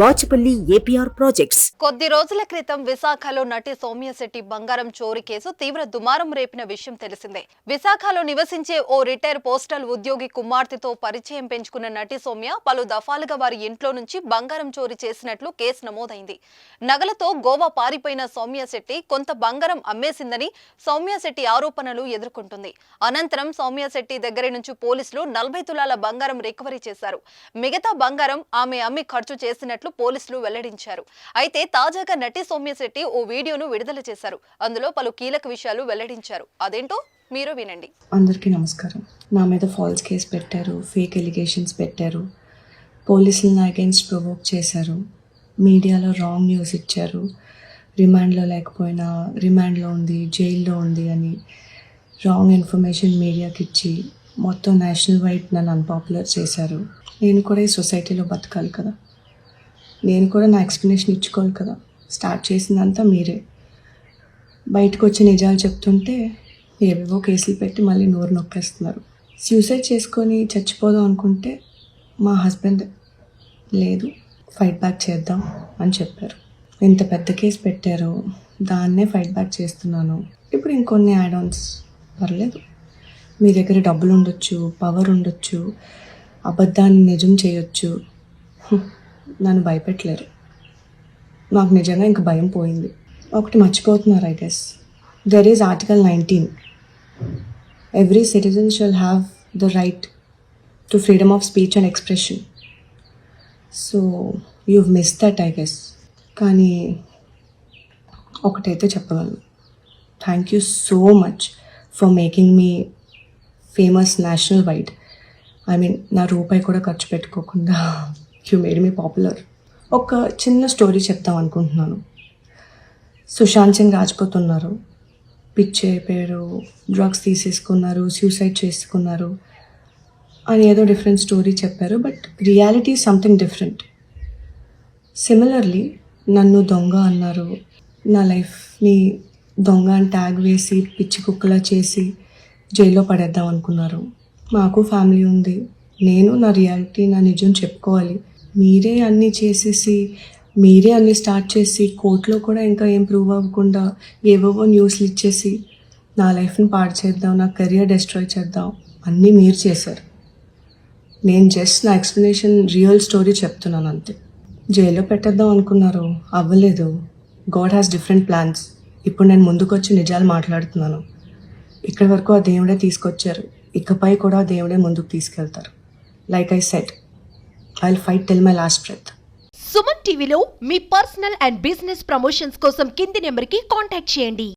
Bachupally APR projects. కొద్ది రోజుల క్రితం విశాఖలో నటి సౌమ్యశెట్టి బంగారం చోరీ కేసు తీవ్ర దుమారం రేపిన విషయం తెలిసిందే. విశాఖలో నివసించే ఓ రిటైర్ పోస్టల్ ఉద్యోగి కుమార్తెతో పరిచయం పెంచుకున్న నటి సౌమ్య పలు దఫాలుగా వారి ఇంట్లో నుంచి బంగారం చోరీ చేసినట్లు కేసు నమోదైంది. నగలతో గోవా పారిపోయిన సౌమ్యశెట్టి కొంత బంగారం అమ్మేసిందని సౌమ్యశెట్టి ఆరోపణలు ఎదుర్కొంటుంది. అనంతరం సౌమ్యశెట్టి దగ్గర నుంచి పోలీసులు నలభై తులాల బంగారం రికవరీ చేశారు. మిగతా బంగారం ఆమె అమ్మి ఖర్చు చేసినట్లు పోలీసులు వెల్లడించారు. అయితే తాజాగా నటి సౌమ్యశెట్టి ఓ వీడియోను విడుదల చేశారు. అందులో పలు కీలక విషయాలు వెల్లడించారు. అదేంటో మీరు వినండి. అందరికీ నమస్కారం. నా మీద ఫాల్స్ కేసు పెట్టారు. ఫేక్ ఎలిగేషన్స్ పెట్టారు. పోలీసులు నా అగేన్స్ట్ ప్రొవోక్ చేశారు. మీడియాలో రాంగ్ న్యూస్ ఇచ్చారు. రిమాండ్లో లేకపోయినా రిమాండ్లో ఉంది జైల్లో ఉంది అని రాంగ్ ఇన్ఫర్మేషన్ మీడియాకి ఇచ్చి మొత్తం నేషనల్ వైడ్ నన్ను అన్పాపులర్ చేశారు. నేను కూడా ఈ సొసైటీలో బతకాలి కదా. నేను కూడా నా ఎక్స్ప్లెనేషన్ ఇచ్చుకోవాలి కదా. స్టార్ట్ చేసిందంతా మీరే. బయటకు వచ్చి నిజాలు చెప్తుంటే ఏవేవో కేసులు పెట్టి మళ్ళీ నోరు నొక్కేస్తున్నారు. సూసైడ్ చేసుకొని చచ్చిపోదాం అనుకుంటే మా హస్బెండ్ లేదు ఫైట్ బ్యాక్ చేద్దాం అని చెప్పారు. ఇంత పెద్ద కేసు పెట్టారు దాన్నే ఫైట్ బ్యాక్ చేస్తున్నాను. ఇప్పుడు ఇంకొన్ని యాడ్ ఆన్స్ పర్లేదు. మీ దగ్గర డబ్బులు ఉండొచ్చు పవర్ ఉండొచ్చు అబద్ధాన్ని నిజం చేయొచ్చు. నన్ను భయపెట్టలేరు. నాకు నిజంగా ఇంక భయం పోయింది. ఒకటి మర్చిపోతున్నారు I guess there is article nineteen every citizen shall have the right to freedom of speech and expression so you miss that I guess కానీ ఒకటైతే చెప్పగలను. Thank you so much for making me famous national wide I mean నా రూపాయి కూడా ఖర్చు పెట్టుకోకుండా. You made me popular. ఒక చిన్న స్టోరీ చెప్తాం అనుకుంటున్నాను. సుశాంత్ సింగ్ రాజ్పూత్ ఉన్నారు పిచ్చి అయిపోయారు డ్రగ్స్ తీసేసుకున్నారు సూసైడ్ చేసుకున్నారు అని ఏదో డిఫరెంట్ స్టోరీ చెప్పారు but reality something different similarly నన్ను దొంగ అన్నారు. నా లైఫ్ని దొంగ అని ట్యాగ్ వేసి పిచ్చి కుక్కలా చేసి జైల్లో పడేద్దాం అనుకున్నారు. మాకు ఫ్యామిలీ ఉంది. నేను నా రియాలిటీ నా నిజం చెప్పుకోవాలి. మీరే అన్నీ చేసేసి మీరే అన్నీ స్టార్ట్ చేసి కోర్టులో కూడా ఇంకా ఏం ప్రూవ్ అవ్వకుండా ఏవేవో న్యూస్లు ఇచ్చేసి నా లైఫ్ని పాడు చేద్దాం నా కెరియర్ డిస్ట్రాయ్ చేద్దాం అన్నీ మీరు చేశారు. నేను జస్ట్ నా ఎక్స్ప్లెనేషన్ రియల్ స్టోరీ చెప్తున్నాను అంతే. జైల్లో పెట్టేద్దాం అనుకున్నారు అవ్వలేదు. గాడ్ హ్యాస్ డిఫరెంట్ ప్లాన్స్ ఇప్పుడు నేను ముందుకొచ్చి నిజాలు మాట్లాడుతున్నాను. ఇక్కడి వరకు ఆ దేవుడే తీసుకొచ్చారు. ఇకపై కూడా ఆ దేవుడే ముందుకు తీసుకెళ్తారు. Like I said I fight till my last breath Suman టీవీలో me personal and business promotions కోసం కింది నెంబర్కి కాంటాక్ట్ చేయండి.